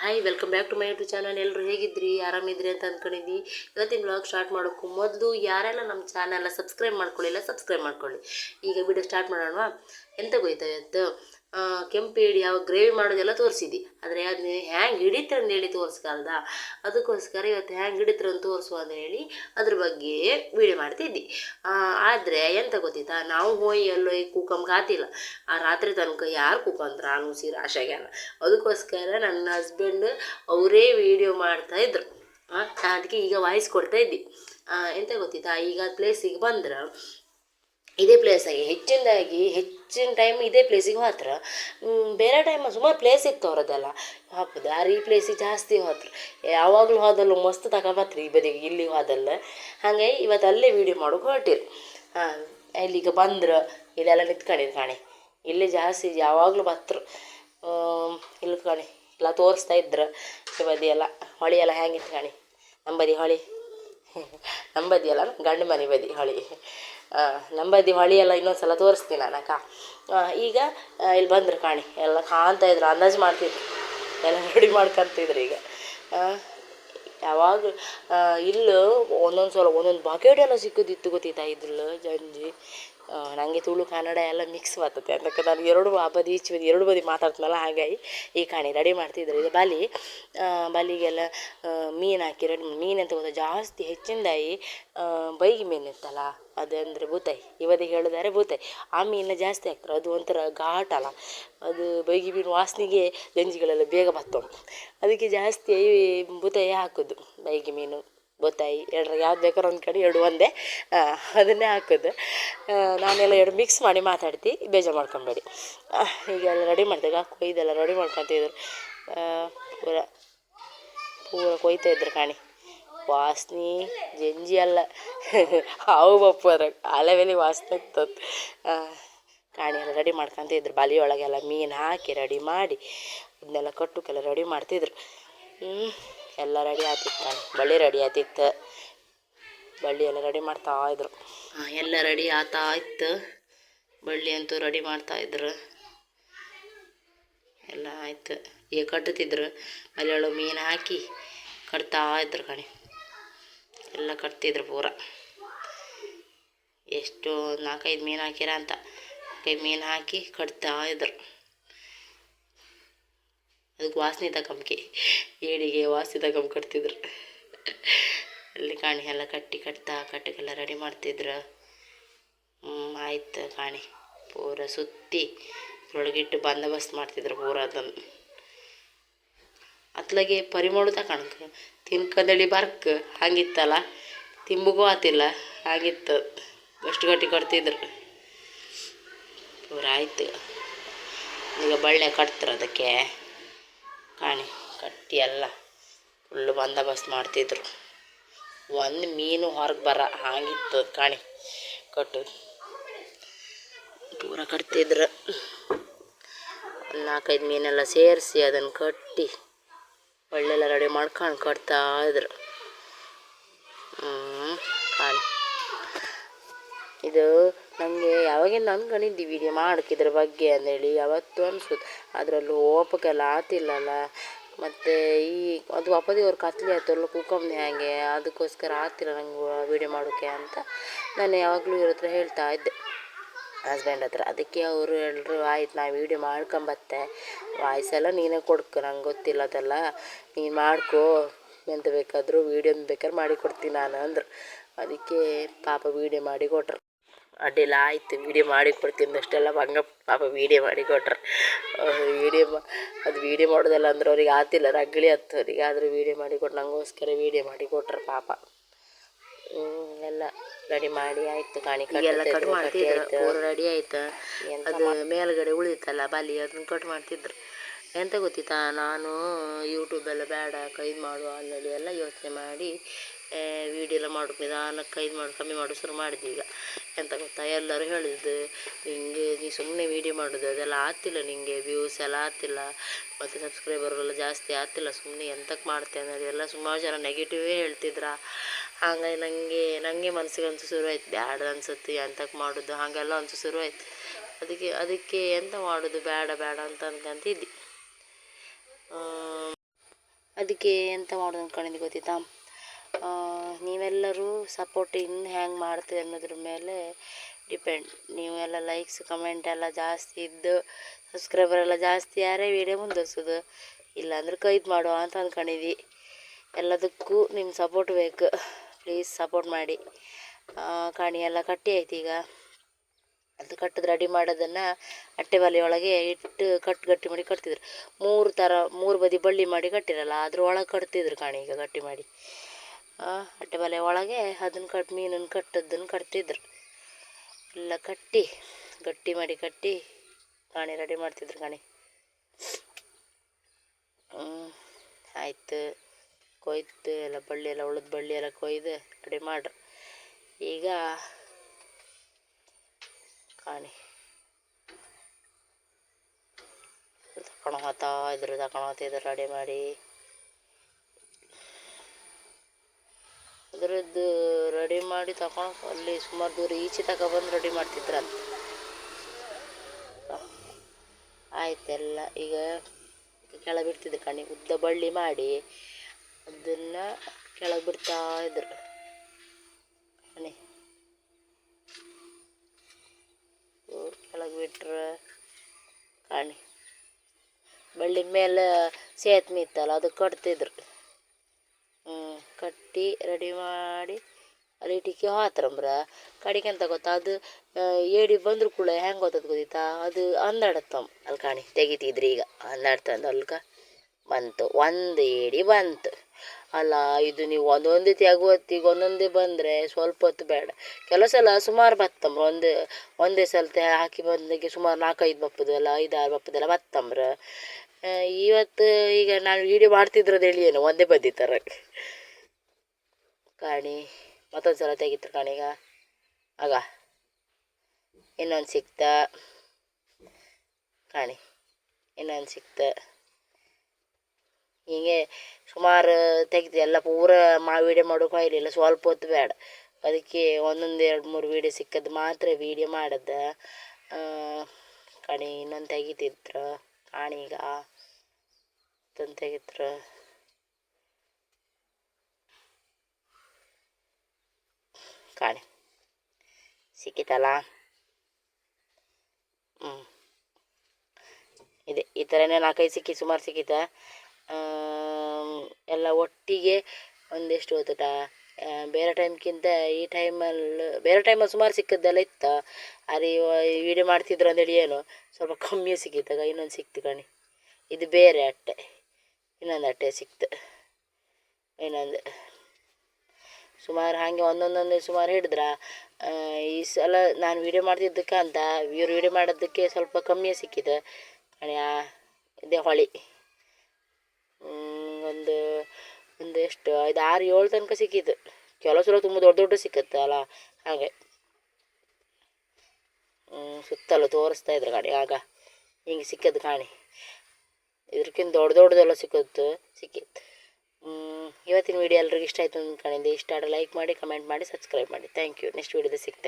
Hi welcome back to my YouTube channel ಎಲ್ಲರೂ ಹೇಗಿದ್ರಿ? ಆರಾಮಿದ್ರಿ ಅಂತ ಅಂದ್ಕೊಂಡಿದ್ವಿ ಇವತ್ತಿನ ಬ್ಲಾಗ್ ಸ್ಟಾರ್ಟ್ ಮಾಡೋಕ್ಕೂ ಮೊದಲು ಯಾರೆಲ್ಲ ನಮ್ಮ ಚಾನಲ್ನ ಸಬ್ಸ್ಕ್ರೈಬ್ ಮಾಡ್ಕೊಳ್ಳಿಲ್ಲ ಸಬ್ಸ್ಕ್ರೈಬ್ ಮಾಡ್ಕೊಳ್ಳಿ. ಈಗ ವಿಡಿಯೋ ಸ್ಟಾರ್ಟ್ ಮಾಡೋಣವಾ? ಎಂತ ಗೊಯ್ತಾ ಇವತ್ತು ಕೆಂಪು ಏಡಿ ಯಾವ ಗ್ರೇವಿ ಮಾಡೋದೆಲ್ಲ ತೋರಿಸಿದ್ದಿ. ಆದರೆ ಅದನ್ನ ಹ್ಯಾಂಗೆ ಹಿಡಿತಾರೆ ಅಂತ ಹೇಳಿ ತೋರಿಸ್ಕಲ್ದ? ಅದಕ್ಕೋಸ್ಕರ ಇವತ್ತು ಹ್ಯಾಂಗೆ ಹಿಡಿತಾರೆ ಅಂತ ತೋರಿಸುವ ಅಂತ ಹೇಳಿ ಅದ್ರ ಬಗ್ಗೆ ವಿಡಿಯೋ ಮಾಡ್ತಿದ್ದಿ. ಆದರೆ ಎಂತ ಗೊತ್ತಿತ್ತಾ? ನಾವು ಹೋಯ್ ಎಲ್ಲೋ ಈ ಕೂಕಂಗೆ ಆತಿಲ್ಲ ಆ ರಾತ್ರಿ ತನಕ ಯಾರು ಕೂಕಂದ್ರ? ನಾನು, ಸೀರೆ ಆಶಾಗ್ಯಾನ ಅದಕ್ಕೋಸ್ಕರ ನನ್ನ ಹಸ್ಬೆಂಡ್ ಅವರೇ ವಿಡಿಯೋ ಮಾಡ್ತಾ ಇದ್ರು. ಅದಕ್ಕೆ ಈಗ ವಾಯ್ಸ್ ಕೊಡ್ತಾ ಇದ್ದಿ. ಎಂತ ಗೊತ್ತಿತ್ತಾ? ಈಗ ಪ್ಲೇಸಿಗೆ ಬಂದ್ರೆ ಇದೇ ಪ್ಲೇಸಾಗಿ ಹೆಚ್ಚಿನದಾಗಿ, ಹೆಚ್ಚಿನ ಟೈಮ್ ಇದೇ ಪ್ಲೇಸಿಗೆ ಮಾತ್ರ. ಬೇರೆ ಟೈಮ್ ಸುಮಾರು ಪ್ಲೇಸ್ ಇತ್ತು ಅವರದೆಲ್ಲ ಆ ಈ ಪ್ಲೇಸಿಗೆ ಜಾಸ್ತಿ ಹೋದ್ರು. ಯಾವಾಗಲೂ ಹೋದಲ್ಲೂ ಮಸ್ತ್ ತಗೊಂಬತ್ರಿ ಈ ಬದಿಗೆ ಇಲ್ಲಿ ಹೋದಲ್ಲ. ಹಾಗಾಗಿ ಇವತ್ತು ಅಲ್ಲೇ ವೀಡಿಯೋ ಮಾಡೋಕೆ ಹೊರಟಿರು. ಹಾಂ ಇಲ್ಲಿಗೆ ಬಂದ್ರೆ, ಇಲ್ಲೆಲ್ಲ ನಿಂತ್ಕೊಂಡಿದ್ರು ಕಾಣಿ. ಇಲ್ಲಿ ಜಾಸ್ತಿ, ಯಾವಾಗಲೂ ಬತ್ರು. ಇಲ್ಲಿ ಕಾಣಿ, ಎಲ್ಲ ತೋರಿಸ್ತಾ ಇದ್ರು. ಈ ಬದಿ ಎಲ್ಲ ಹೊಳಿ ಎಲ್ಲ ಹೆಂಗಿತ್ತು ಕಾಣಿ. ನಮ್ಮ ಬದಿ ಹೊಳಿ. ನಮ್ಮ ಅಲ್ಲ ಗಂಡು ಮನೆ ಬದಿ ಹೊಳಿ. ನಂಬದಿ ನಮ್ಮ ಹೊಳಿ ಎಲ್ಲ ಇನ್ನೊಂದ್ಸಲ ತೋರಿಸ್ತೀನಿ ನಾನು ಅಕ್ಕ ಈಗ ಇಲ್ಲಿ ಬಂದ್ರು ಕಾಣಿ. ಎಲ್ಲ ಕಾಣ್ತಾ ಇದ್ರು, ಅಂದಾಜು ಮಾಡ್ತಿದ್ರು. ಎಲ್ಲ ರೆಡಿ ಮಾಡ್ಕೊಂತಿದ್ರು ಈಗ. ಯಾವಾಗ ಇಲ್ಲ ಒಂದೊಂದು ಸಲ ಒಂದೊಂದು ಬಕೆಟ್ ಎಲ್ಲ ಸಿಕ್ಕದಿತ್ತು ಗೊತ್ತಿತ್ತಾ ಇದ್ರಲ್ಲಿ ಜಂಜಿ ನನಗೆ ತುಳು ಕನ್ನಡ ಎಲ್ಲ ಮಿಕ್ಸ್ ಬರ್ತದೆ ಅದಕ್ಕೆ ನಾನು ಎರಡು ಆ ಬದಿ, ಈಚೆ ಬದಿ, ಎರಡು ಬದಿ ಮಾತಾಡ್ತೀನಲ್ಲ, ಹಾಗಾಗಿ ಈ ಕಾಣಿ ರೆಡಿ ಮಾಡ್ತಿದ್ರು. ಇದು ಬಲಿ ಬಲಿಗೆಲ್ಲ ಮೀನು ಹಾಕಿ, ರೆಡಿ ಮೀನು ಅಂತ ಗೊತ್ತಾ, ಜಾಸ್ತಿ ಹೆಚ್ಚಿನದಾಗಿ ಬೈಗಿ ಮೀನು ಇತ್ತಲ್ಲ ಅದಂದರೆ ಬೂತಾಯಿ ಇವತ್ತಿಗೆ ಹೇಳಿದರೆ ಬೂತಾಯಿ ಆ ಮೀನು ಜಾಸ್ತಿ ಹಾಕ್ತಾರೆ. ಅದು ಒಂಥರ ಘಾಟಲ್ಲ ಅದು ಬೈಗಿ ಮೀನು ವಾಸನೆಗೆ ಗಂಜಿಗಳೆಲ್ಲ ಬೇಗ ಬತ್ತು ಅದಕ್ಕೆ ಜಾಸ್ತಿ ಬೂತಾಯಿ ಹಾಕೋದು. ಬೈಗಿ ಮೀನು ಬೂತಾಯಿ ಎರಡರ ಯಾವ್ದು ಬೇಕಾದ್ರೆ ಒಂದು ಕಡೆ, ಎರಡು ಒಂದೇ. ಅದನ್ನೇ ಹಾಕೋದು. ನಾನೆಲ್ಲ ಎರಡು ಮಿಕ್ಸ್ ಮಾಡಿ ಮಾತಾಡ್ತಿ, ಬೇಜಾರು ಮಾಡ್ಕೊಬೇಡಿ. ಎಲ್ಲ ರೆಡಿ ಮಾಡ್ತೀವಿ ಕೊಯ್ದೆಲ್ಲ ರೆಡಿ ಮಾಡ್ಕೊತಿದ್ರು ಪೂರ ಪೂರ ಕೊಯ್ತಾ ಇದ್ರು ಕಾಣಿ. ವಾಸ್ನಿ, ಜಂಜಿ ಅಲ್ಲ. ಹಾವು ಬಪ್ಪು ಅದ್ರಾಗ ವಾಸನೆ ಆಗ್ತದೆ ಕಾಣಿ ಎಲ್ಲ ರೆಡಿ ಮಾಡ್ಕೊಂತ ಇದ್ರು ಒಳಗೆಲ್ಲ ಮೀನು ಹಾಕಿ ರೆಡಿ ಮಾಡಿ, ಅದನ್ನೆಲ್ಲ ಕಟ್ಟುಕೆಲ್ಲ ರೆಡಿ ಮಾಡ್ತಿದ್ರು. ಎಲ್ಲ ರೆಡಿ ಆತಿತ್ತು ಬಳ್ಳಿ ರೆಡಿ ಆತಿತ್ತು. ಬಳ್ಳಿ ಎಲ್ಲ ರೆಡಿ ಮಾಡ್ತಾ ಇದ್ರು. ಎಲ್ಲ ರೆಡಿ ಆತಾ ಇತ್ತು. ಬಳ್ಳಿ ಅಂತೂ ರೆಡಿ ಮಾಡ್ತಾ ಇದ್ರು. ಎಲ್ಲ ಆಯ್ತು. ಈಗ ಕಟ್ಟುತ್ತಿದ್ರು ಅಲ್ಲಿ ಮೀನು ಹಾಕಿ ಕಟ್ತಾ ಇದ್ರು ಕಣಿ. ಎಲ್ಲ ಕಟ್ತಿದ್ರು ಪೂರ. ಎಷ್ಟು ನಾಲ್ಕೈದು ಮೀನು ಹಾಕಿರ ಅಂತ. ನಾಲ್ಕೈದು ಮೀನು ಹಾಕಿ ಕಟ್ತಾ ಇದ್ರು. ಅದಕ್ಕೆ ವಾಸನೆ ತಗೊಂಬಿ ಏಡಿಗೆ ವಾಸನೆ ತಗೊಂಬ ಕಟ್ತಿದ್ರು. ಅಲ್ಲಿ ಕಾಣಿ ಎಲ್ಲ ಕಟ್ಟಿ ಕಟ್ತಾ ಕಟ್ಟಿಗೆಲ್ಲ ರೆಡಿ ಮಾಡ್ತಿದ್ರು. ಹ್ಞೂ ಆಯ್ತು ಕಾಣಿ. ಪೂರ ಸುತ್ತಿ ಒಳಗಿಟ್ಟು ಬಂದೋಬಸ್ತ್ ಮಾಡ್ತಿದ್ರು ಪೂರ ಅದನ್ನು. ಅತ್ಲಾಗೆ ಪರಿಮಳ ತಕಣಕ್ ತಿನ್ಕದಳಿ ಬರ್ಕ್ ಹಂಗಿತ್ತಲ್ಲ ತಿಂಬಗೂ ಆತಿಲ್ಲ, ಹಾಗಿತ್ತು. ಅಷ್ಟು ಗಟ್ಟಿ ಕಟ್ತಿದ್ರು ಪೂರ ಆಯ್ತು. ಈಗ ಬಳ್ಳೆ ಕಟ್ತಾರೆ ಅದಕ್ಕೆ. ಕಾಣಿ, ಕಟ್ಟಿ ಎಲ್ಲ ಫುಲ್ಲು ಬಂದೋಬಸ್ತ್ ಮಾಡ್ತಿದ್ರು. ಒಂದು ಮೀನು ಹೊರಗೆ ಬರ, ಹಾಗಿತ್ತು ಕಾಣಿ, ಕಟ್ಟು. ಪೂರ ಕಟ್ತಿದ್ರು. ಒಂದು ನಾಲ್ಕೈದು ಮೀನೆಲ್ಲ ಸೇರಿಸಿ ಅದನ್ನು ಕಟ್ಟಿ. ಒಳ್ಳೆಲ್ಲ ರೆಡಿ ಮಾಡ್ಕೊಂಡು ಕೊಡ್ತಾ ಇದ್ರು. ಇದು ನನಗೆ ಯಾವಾಗಿಂದ ಅಂದ್ಕೊಂಡಿದ್ದಿ ವಿಡಿಯೋ ಮಾಡಕ್ಕೆ ಇದ್ರ ಬಗ್ಗೆ ಅಂದೇಳಿ ಯಾವತ್ತು ಅನ್ಸುತ್ತೆ ಅದರಲ್ಲೂ ಓಪಕ್ಕೆಲ್ಲ ಆತಿಲ್ಲಲ್ಲ. ಮತ್ತು ಈ ಅದು ಅಪ್ಪದಿವ್ರ ಕತ್ಲೆ ಆಯ್ತಲ್ಲ ಕುಕ್ಕಮ್ನೆ ಹಾಗೆ. ಅದಕ್ಕೋಸ್ಕರ ಆತಿಲ್ಲ ನಂಗೆ ವಿಡಿಯೋ ಮಾಡೋಕ್ಕೆ ಅಂತ. ನಾನು ಯಾವಾಗಲೂ ಇವ್ರ ಹತ್ರ ಹೇಳ್ತಾ ಇದ್ದೆ. ಹಸ್ಬೆಂಡ್ ಹತ್ರ. ಅದಕ್ಕೆ ಅವರು ಎಲ್ಲರೂ ಆಯ್ತು, ನಾ ವೀಡಿಯೋ ಮಾಡ್ಕೊಂಬತ್ತೆ. ವಾಯ್ಸ್ ಎಲ್ಲ ನೀನೇ ಕೊಡ್ಕೊ, ನಂಗೆ ಗೊತ್ತಿಲ್ಲ ಅದೆಲ್ಲ. ನೀನು ಮಾಡ್ಕೋ. ಎಂತ ಬೇಕಾದರೂ ವೀಡಿಯೋ ಬೇಕಾದ್ರೆ ಮಾಡಿ ಕೊಡ್ತೀನಿ ನಾನು, ಅಂದ್ರೆ. ಅದಕ್ಕೆ ಪಾಪ ವೀಡಿಯೋ ಮಾಡಿ ಕೊಟ್ರು. ಅಡ್ಡಿಲ್ಲ, ಆಯ್ತು ವೀಡಿಯೋ ಮಾಡಿ ಕೊಡ್ತೀನಿ ಅಷ್ಟೆಲ್ಲ ಹಂಗ ಪಾಪ ವೀಡಿಯೋ ಮಾಡಿ ಕೊಟ್ರು. ವೀಡಿಯೋ ಮಾ, ಅದು ವೀಡಿಯೋ ಮಾಡೋದಲ್ಲ ಅಂದ್ರೆ ಅವ್ರಿಗೆ ಆತಿಲ್ಲ ರಗ್ಳಿ ಹತ್ತು. ಅವ್ರಿಗೆ ಆದರೂ ವೀಡಿಯೋ ಮಾಡಿ ಕೊಟ್ಟು ನಂಗೋಸ್ಕರ ವೀಡಿಯೋ ಮಾಡಿ ಕೊಟ್ರು ಪಾಪ. ಎಲ್ಲ ರೆಡಿ ಮಾಡಿ ಆಯ್ತು ಕಾಣಿ ಎಲ್ಲ ಕಟ್ ಮಾಡ್ತಿದ್ರು ಪೂರ ರೆಡಿ ಆಯ್ತು? ಅದು ಮೇಲ್ಗಡೆ ಉಳಿತಲ್ಲ ಬಲಿ ಅದನ್ನ ಕಟ್ ಮಾಡ್ತಿದ್ರು. ಎಂತ ಗೊತ್ತಿತ್ತಾ? ನಾನು ಯೂಟ್ಯೂಬೆಲ್ಲ ಬೇಡ ಕೈದು ಮಾಡುವ ಅನ್ನೋದು ಎಲ್ಲ ಯೋಚನೆ ಮಾಡಿ ವಿಡಿಯೋ ಎಲ್ಲ ಮಾಡೋಕೆ ನಿಧಾನಕ್ಕೆ ಕೈದು ಮಾಡಿ ಕಮ್ಮಿ ಮಾಡು ಶುರು ಮಾಡಿದ್ವಿ ಈಗ. ಎಂತ ಗೊತ್ತಾ? ಎಲ್ಲರೂ ಹೇಳಿದ್ದು ನಿಂಗೆ ನೀ ಸುಮ್ಮನೆ ವಿಡಿಯೋ ಮಾಡೋದು ಅದೆಲ್ಲ ಆಗ್ತಿಲ್ಲ ನಿಂಗೆ ವ್ಯೂಸ್ ಎಲ್ಲ ಆಗ್ತಿಲ್ಲ. ಮತ್ತು ಸಬ್ಸ್ಕ್ರೈಬರೆಲ್ಲ ಜಾಸ್ತಿ ಆಗ್ತಿಲ್ಲ ಸುಮ್ಮನೆ ಎಂತಕ್ಕೆ ಮಾಡ್ತೆ ಅನ್ನೋದು ಎಲ್ಲ ಸುಮಾರು ಜನ ನೆಗೆಟಿವೇ ಹೇಳ್ತಿದ್ರ? ಹಾಗಾಗಿ ನನಗೆ ನನಗೆ ಮನಸ್ಸಿಗೆ ಶುರುವಾಯ್ತು, ಬ್ಯಾಡ ಅನ್ಸುತ್ತೆ ಎಂತಕ್ಕೆ ಮಾಡೋದು, ಹಾಗೆಲ್ಲ ಅಂತೂ ಶುರುವಾಯ್ತು. ಅದಕ್ಕೆ ಅದಕ್ಕೆ ಎಂತ ಮಾಡೋದು ಬೇಡ ಬೇಡ ಅಂತ ಅನ್ಕೊಂತಿದ್ದೆ ಅದಕ್ಕೆ ಎಂತ ಮಾಡೋದು ಅಂದ್ಕೊಂಡಿದ್ದು ಗೊತ್ತಿತ್ತಾ? ನೀವೆಲ್ಲರೂ ಸಪೋರ್ಟ್ ಇನ್ನು ಹ್ಯಾಂಗೆ ಮಾಡ್ತೀವಿ ಅನ್ನೋದ್ರ ಮೇಲೆ ಡಿಪೆಂಡ್. ನೀವೆಲ್ಲ ಲೈಕ್ಸ್, ಕಮೆಂಟ್ ಎಲ್ಲ ಜಾಸ್ತಿ ಇದ್ದು, ಸಬ್ಸ್ಕ್ರೈಬರ್ ಎಲ್ಲ ಜಾಸ್ತಿ ಯಾರೇ ವೀಡಿಯೋ ಮುಂದುವರ್ಸೋದು, ಇಲ್ಲಾಂದ್ರೆ ಕೈದು ಮಾಡುವ ಅಂತ ಅಂದ್ಕೊಂಡಿದ್ವಿ ಎಲ್ಲದಕ್ಕೂ ನಿಮ್ಮ ಸಪೋರ್ಟ್ ಬೇಕು. ಪ್ಲೀಸ್ ಸಪೋರ್ಟ್ ಮಾಡಿ. ಕಾಣಿ ಎಲ್ಲ ಕಟ್ಟಿ ಆಯ್ತು ಈಗ. ಅದು ಕಟ್ಟದು ರೆಡಿ ಮಾಡೋದನ್ನು ಅಟ್ಟೆ ಬಲೆ ಒಳಗೆ ಇಟ್ಟು ಕಟ್ಟು ಗಟ್ಟಿ ಮಾಡಿ ಕಟ್ತಿದ್ರು. ಮೂರು ಥರ ಮೂರು ಬದಿ ಬಳ್ಳಿ ಮಾಡಿ ಕಟ್ಟಿರಲ್ಲ, ಅದ್ರ ಒಳಗೆ ಕಟ್ತಿದ್ರು ಕಾಣಿ ಈಗ ಗಟ್ಟಿ ಮಾಡಿ. ಅಟ್ಟೆ ಬಲೆ ಒಳಗೆ ಅದನ್ನು ಕಟ್, ಮೀನನ್ನು ಕಟ್ಟದ್ದನ್ನು ಕಟ್ತಿದ್ರು. ಎಲ್ಲ ಕಟ್ಟಿ, ಗಟ್ಟಿ ಮಾಡಿ ಕಟ್ಟಿ ಕಾಣಿ ರೆಡಿ ಮಾಡ್ತಿದ್ರು ಕಾಣಿ. ಆಯ್ತು. ಕೊಯ್ದು ಎಲ್ಲ ಬಳ್ಳಿ ಎಲ್ಲ ಉಳಿದ ಬಳ್ಳಿ ಎಲ್ಲ ಕೊಯ್ದು ರೆಡಿ ಮಾಡ್ರಿ. ಈಗ ಕಾಣಿ. ತಕೊಂಡು ಹೋಗ್ತಾ ಇದ್ರು ತಕೊಂಡು ಹೋಗ್ತಿದ್ರು ರೆಡಿ ಮಾಡಿ. ಅದರದ್ದು ರೆಡಿ ಮಾಡಿ ತಕೊಂಡು ಅಲ್ಲಿ ಸುಮಾರು ದೂರ ಈಚೆ ತಗೊಬಂದು ರೆಡಿ ಮಾಡ್ತಿದ್ರಂತ. ಆಯ್ತೆಲ್ಲ ಈಗ ಕೆಳಗೆ ಬಿಡ್ತಿದ್ರು ಕಣಿ, ಉದ್ದ ಬಳ್ಳಿ ಮಾಡಿ. ಅದನ್ನು ಕೆಳಗೆ ಬಿಡ್ತಾ ಇದ್ರು. ಇವ್ರು ಕೆಳಗೆ ಬಿಟ್ರೆ ಕಾಣಿ. ಬಳ್ಳಿ ಮೇಲೆ ಸೇತ್ಮೆ ಇತ್ತಲ್ಲ ಅದು ಕಟ್ತಿದ್ರು. ಹ್ಞೂ ಕಟ್ಟಿ ರೆಡಿ ಮಾಡಿ ಅಲ್ಲಿ ಇಟ್ಟಿಗೆ ಹಾತ್ರಂಬ್ರ ಕಡಿಗೆ ಅಂತ ಗೊತ್ತಾ, ಅದು ಏಡಿ ಬಂದ್ರು ಕೂಡ ಹೆಂಗೆ ಗೊತ್ತದ ಗೊತ್ತಿತ್ತಾ ಅದು ಅಂದಾಡತ್ತಮ್ಮ ಅಲ್ಲಿ ಕಾಣಿ, ತೆಗಿತಿದ್ರಿ ಈಗ. ಅಂದಾಡ್ತಂದು ಅಲ್ಕ ಬಂತು, ಒಂದು ಏಡಿ ಬಂತು. ಅಲ್ಲ, ಇದು ನೀವು ಒಂದೊಂದೇ ತೆಗುವ ಹೊತ್ತಿಗೆ ಒಂದೊಂದೇ ಬಂದರೆ ಸ್ವಲ್ಪ ಹೊತ್ತು ಬೇಡ. ಕೆಲವು ಸಲ ಸುಮಾರು ಬತ್ತಂಬ್ರ, ಒಂದು, ಒಂದೇ ಸಲ ತೆ- ಹಾಕಿ ಬಂದಾಗೆ ಸುಮಾರು ನಾಲ್ಕೈದು ಬಪ್ಪದಲ್ಲ ಐದು ಐದಾರು ಬಪ್ಪದೆಲ್ಲ ಬತ್ತಂಬ್ರ. ಇವತ್ತು ಈಗ ನಾನು ವಿಡಿಯೋ ಮಾಡ್ತಿದ್ರದ್ದು ಹೇಳಿ ಏನು ಒಂದೇ ಬಂದಿತ್ತರ ಕಾಣಿ, ಮತ್ತೊಂದು ಸಲ ತೆಗಿತಾರೆ ಕಾಣಿಗ ಆಗ, ಇನ್ನೊಂದು ಸಿಕ್ತ. ಕಾಣಿ, ಇನ್ನೊಂದು ಸಿಕ್ತ. ಹೀಗೆ ಸುಮಾರು ತೆಗ್ದು ಎಲ್ಲ ಪೂರ ಮಾ ವೀಡಿಯೋ ಮಾಡೋಕೆ ಇರಲಿಲ್ಲ ಸ್ವಲ್ಪ ಹೊತ್ತು ಬೇಡ. ಅದಕ್ಕೆ ಒಂದೊಂದು ಎರಡು ಮೂರು ವೀಡಿಯೋ ಸಿಕ್ಕದ್ದು ಮಾತ್ರ ವೀಡಿಯೋ ಮಾಡದ. ಕಣಿ, ಇನ್ನೊಂದು ತೆಗಿತಿದ್ರು? ಕಾಣೀಗ ಮತ್ತೊಂದು ತೆಗಿತ್ರ ಕಾಣಿ. ಸಿಕ್ಕಿತಲ್ಲ? ಹ್ಞೂ ಇದೆ, ಈ ಥರನೇ ನಾಲ್ಕೈದು ಸಿಕ್ಕಿ, ಸುಮಾರು ಸಿಕ್ಕಿತ? ಎಲ್ಲ ಒಟ್ಟಿಗೆ ಒಂದೆಷ್ಟು ಹೊತ್ತಟ ಬೇರೆ ಟೈಮ್ಗಿಂತ ಈ ಟೈಮಲ್ಲಿ ಬೇರೆ ಟೈಮಲ್ಲಿ ಸುಮಾರು ಸಿಕ್ಕದ್ದೆಲ್ಲ ಇತ್ತ? ಈ ವಿಡಿಯೋ ಮಾಡ್ತಿದ್ರು ಅಂದೇಳಿ ಏನು? ಸ್ವಲ್ಪ ಕಮ್ಮಿ ಸಿಕ್ಕಿತ್ತಾಗ ಇನ್ನೊಂದು ಸಿಕ್ತು ಕಣಿ. ಇದು ಬೇರೆ ಅಟ್ಟೆ, ಇನ್ನೊಂದು ಅಟ್ಟೆ ಸಿಕ್ತು. ಇನ್ನೊಂದು, ಸುಮಾರು ಹಾಗೆ ಒಂದೊಂದೊಂದೇ ಸುಮಾರು ಹಿಡಿದ್ರ ಈ ಸಲ ನಾನು ವಿಡಿಯೋ ಮಾಡ್ತಿದ್ದಕ್ಕೆ ಅಂತ, ಇವ್ರು ವೀಡಿಯೋ ಮಾಡೋದಕ್ಕೆ ಸ್ವಲ್ಪ ಕಮ್ಮಿಯೇ ಸಿಕ್ಕಿದೆ. ಕಣೆ ಇದೇ ಹೊಳಿ. ಒಂದು ಒಂದು ಎಷ್ಟು, ಐದು, ಆರು, ಏಳು ತನಕ ಸಿಕ್ಕಿದ್ದು. ಕೆಲವು ಸಲ ತುಂಬ ದೊಡ್ಡ ದೊಡ್ಡ ಸಿಕ್ಕತ್ತೆ ಅಲ್ಲ, ಹಾಗೆ. ಸುತ್ತಲೂ ತೋರಿಸ್ತಾ ಇದ್ರು ಗಾಡಿ, ಆಗ ಹಿಂಗೆ ಸಿಕ್ಕದ್ದು ಕಾಣಿ. ಇದಕ್ಕಿಂತ ದೊಡ್ಡ ದೊಡ್ಡದೆಲ್ಲ ಸಿಕ್ಕತ್ತು, ಸಿಕ್ಕಿತ್ತು. ಇವತ್ತಿನ ವಿಡಿಯೋ ಎಲ್ರಿಗೂ ಇಷ್ಟ ಆಯ್ತು ಅಂದ್ಕೊಂಡಿದ್ದೆ ಇಷ್ಟ ಆದರೆ ಲೈಕ್ ಮಾಡಿ ಕಮೆಂಟ್ ಮಾಡಿ ಸಬ್ಸ್ಕ್ರೈಬ್ ಮಾಡಿ. ಥ್ಯಾಂಕ್ ಯು ನೆಕ್ಸ್ಟ್ ವಿಡಿಯೋದ ಸಿಗ್ತೆ.